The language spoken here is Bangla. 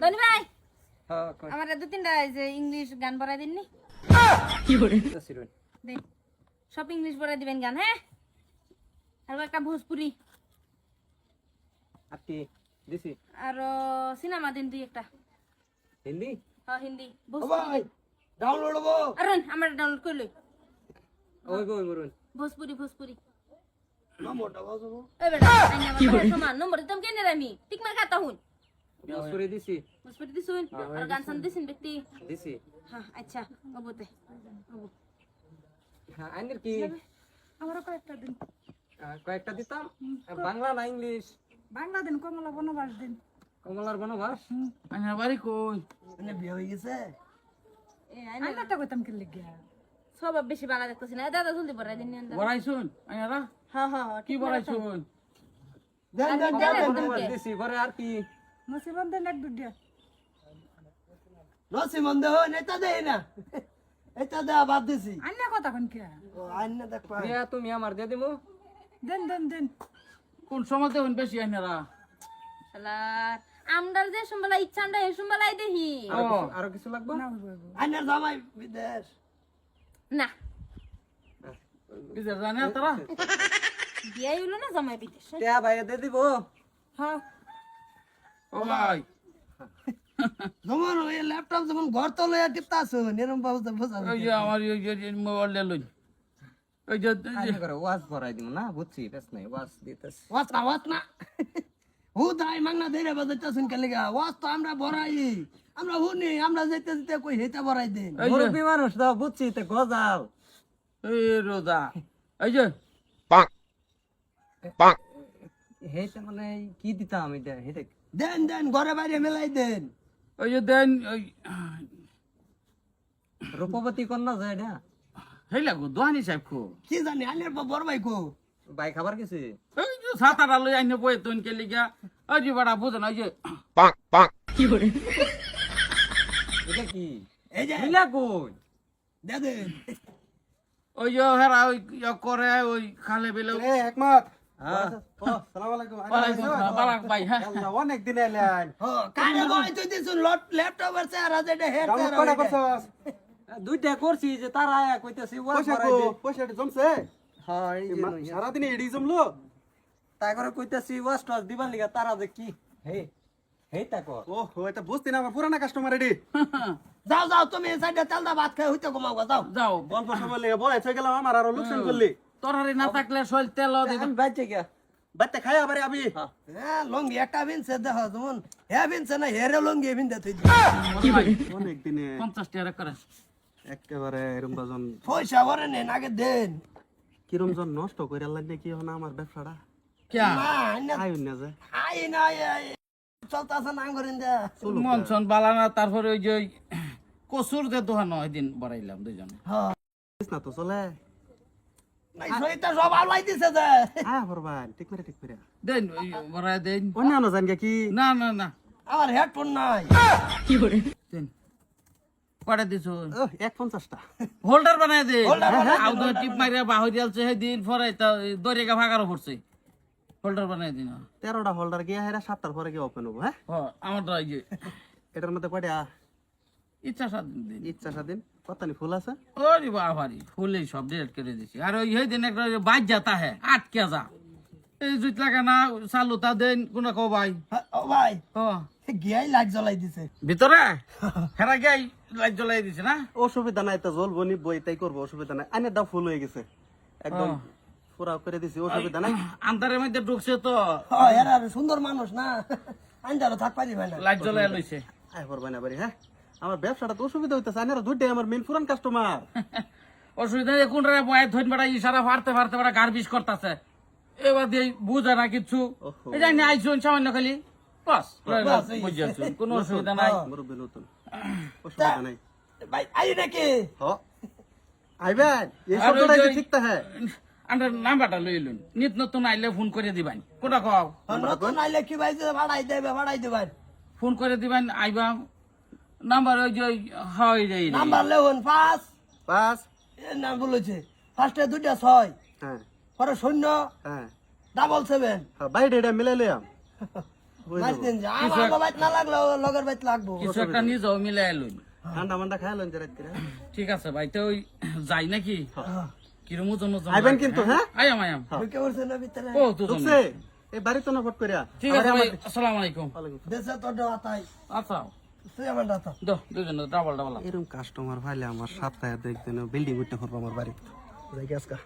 ধনী ভাই হ্যাঁ আমার দু তিনটা যে ইংলিশ গান পড়াই দিননি রইন। দিন সব ইংলিশ পড়াই দিবেন গান হ্যাঁ? আর একটা ভোজপুরি। আর কি? দিছি। আর সিনেমা দিন দুই একটা। হিন্দি? হ্যাঁ হিন্দি ভোজপুরি। ডাউনলোড হব। আমার ডাউনলোড করল ওই গো মরুন ভোজপুরি ভোজপুরি। নম্বরটা বাজাবো। ওই বেটা নম্বর দিতাম কেন রে আমি? ঠিক মার খাতা হুন। ভোজপুরি দিছি ভোজপুরি দিছুন আর গান সান দিছেন ব্যক্তি দিছি হ্যাঁ আচ্ছা অবতে অব হ্যাঁ আইনের কি আমারও কয়েকটা দিন কয়েকটা দিতাম বাংলা না ইংলিশ বাংলা দিন কমলা বনবাস দিন কমলার বনবাস আইনার বাড়ি কই মানে বিয়ে হয়ে গেছে এ আইনা আইনাটা কইতাম কি লিগিয়া সব বেশি বালা দেখতেছি না দাদা জলদি পড়াই দিন বড়াইছুন আইনারা হ্যাঁ হ্যাঁ কি বড়াইছুন দেন দেন দেন, দেন দেন। বনবাস দিছি পরে আর কি নসিবন দিন এক দুডিয়া নসি হো নেতা দেই না। এটা দে বাদ দিছি। আইনা কথা কোন কে ও আইন না দেখ পাই। দিয়া তুমি আমার দিয়ে দিমু। দেন দেন দেন। কোন সময় দেবেন বেশি আইনারা শালার আমরার যে সম্বলা ইচ্ছা আমরা এই সম্বলাই দেখি আরও কিছু- লাগবে? না জামাই বিদেশ। না। কিসের জানে তারা? বিয়াই হলো না জামাই বিদেশ। টিয়া ভাইয়া দিয়ে দিব। হ্যাঁ। ও ভাই। যেমন ওই ল্যাপটপ যেমন ঘর তো লইয়া টিপতা নিরম বাবু তো বোঝা ওই যে আমার ওই যে মোবাইল লই। ওই যে করে ওয়াজ ভরাই দিব না বুঝছি বেশ নাই ওয়াজ দিতেছি। ওয়াস না ওয়াস না। হু দাই মাংনা দেরে বাজাইতা শুন কেলে গা। ওয়াস তো আমরা ভরাই আমরা হুনি আমরা যেতে যেতে কই হেতা ভরাই দেন। যে মানুষ তো বুঝছি তো গজাল। এই রোজা। এই যে হেটা মানে কি দিতাম এটা হেটা দেন দেন ঘরে বাইরে মেলাই দেন। ওই যে দেন ওই রূপবতী কন্যা যায় না হেই লাগো দোহানি সাহেব খো কি জানি আইনের বড় ভাই কো। ভাই খাবার গেছে এই যে সাতারা লই আইনে বই তুন কে লিগা ওই যে বড়া বুঝন ওই যে এটা কি? এই যে মিলা কই? দে দেন। ওই যে হেরা ওই করে ওই খালে বেলে একমত হ্যাঁ। হ্যাঁ। অনেক দিন এলেন। দুইটা করছি যে তারা কইতাছি ওয়াজ পয়সা ভরাই কো দে। পয়সা জমছে? হ্যাঁ। সারাদিন এডি জমলো? তাই করে কইতাছি ওয়াজ টস দিবার লিগা তারা যে কি? হে হে তা কর। ও হো এটা বুঝতি না আমার পুরানা কাস্টমার এডি। যাও যাও তুমি এই সাইডে তেলদা ভাত খাই হইতে ঘুমাও যাও। যাও। গল্প সময় লেগে গেলাম আমার আরও লোকসান করলি। তরারি না থাকলে শৈল তেল আমি বাইচে গিয়া। বাচ্চা খাই আবার আবি। হ্যাঁ। লঙ্গি একটা বিনছে দেখো যেমন। হে বিনছে না হেরে লঙ্গি বিনতে তুই অনেক দিনে পঞ্চাশ টাকা করে। একেবারে এরম বাজন। পয়সা ভরে নেন আগে দেন। কিরম জন নষ্ট করে আল্লাহ নাকি হনা আমার ব্যবসাটা? আইনা আই না যে। আই না চলতাছে না করেন দে মন বালানা তারপরে ওই যে কসুর যে দোহানো ওই দিন বাড়াইলাম দুজন হ্যাঁ। না তো চলে। আমার হেডফোন নাই। দেন। কটা দিছো? ও এক পঞ্চাশটা। হোল্ডার বানাই দে। আউ দো টিপ মারিয়া বাহরি আলছে সেই দিন পরে তা দরিয়া ভাগারও পড়ছে। হোল্ডার বানাই দিন। তেরোটা হোল্ডার গিয়ে হেরা সাতটার পরে গিয়ে ওপেন হব হ্যাঁ? আমার তো এটার মধ্যে পড়ে ইচ্ছা স্বাধীন দিন। ইচ্ছা স্বাধীন কতানি ফুল আছে? ওরে বাবারি ফুলে সব ডিলেট করে দিছি। আর ওই সেই দিন একটা বাইক যাতা হে আটকে যা। এই জুত লাগা না চালু তা দেন কোন কো ভাই? হ্যাঁ, ও ভাই। ও। গিয়াই লাইট জ্বলাই দিছে। ভিতরে? হেরা গাই লাইট জ্বলাই দিছে না? অসুবিধা নাই তো জ্বলবো নিবো এটাই করব অসুবিধা নাই। আইনের দাও ফুল হয়ে গেছে। একদম। পুরা করে দিছি অসুবিধা নাই। আন্ধারের মধ্যে ঢুকছে তো। সুন্দর মানুষ না। আইনদারও থাক পারি ভাই লাইট জ্বলাই লইছে। আয় করবাই না বাড়ি হ্যাঁ? আমার ব্যবসাটা তো অসুবিধা হইতেছে আইনের দুইটাই আমার মেন পুরান কাস্টমার অসুবিধা নেই কোন রে বয় ধইন বেড়া ইশারা ফারতে ফারতে বেড়া গার্বিশ করতেছে। এবার দিয়ে বুঝে না কিছু। এই জানি আইসুন সামান্য খালি। বাস বুঝেছুন কোনো অসুবিধা নাই। অসুবিধা নাই। ভাই আই নাকি? হ। আইবেন এই শব্দটাই ঠিক তা হ্যাঁ আন্ডার নাম্বারটা লই লুন। নিত নতুন আইলে ফোন করে দিবেন। কোটা কও? নতুন আইলে কি ভাই যে ভাড়াই দেবে ভাড়াই দেবেন? ফোন করে দিবেন আইবা। নাম্বার ওই যে ওই হয় যাই নাম্বার লেউন পাঁচ। পাঁচ। এর নাম বলেছে। ফার্স্টে দুইটা ছয়। হ্যাঁ। পরে শূন্য। হ্যাঁ। Double seven. হ্যাঁ বাইরে এটা মিলাই লইয়াম। মারতেন যে। আমার বাইত না লাগল লগের বাইত লাগবো। কিছু একটা নিয়ে যাও মিলাই লই ঠান্ডা মান্ডা খাইলেন যে রাত করে ঠিক আছে ভাই তো যাই নাকি? কিরম ওজন ওজন আইবেন কিন্তু, হ্যাঁ? আয়াম আয়াম ঢুকে পড়ছে না ভিতরে। ও দুজন। ঢুকছে। এই বাড়ি তো না ফট করিয়া? ঠিক আছে ভাই আসসালামু আলাইকুম। দেশে তোর আতাই। আচ্ছা। এরকম কাস্টমার ভাইলে আমার সপ্তাহে দেখতেন বিল্ডিং উঠতে করব আমার বাড়ি যাই আজকা।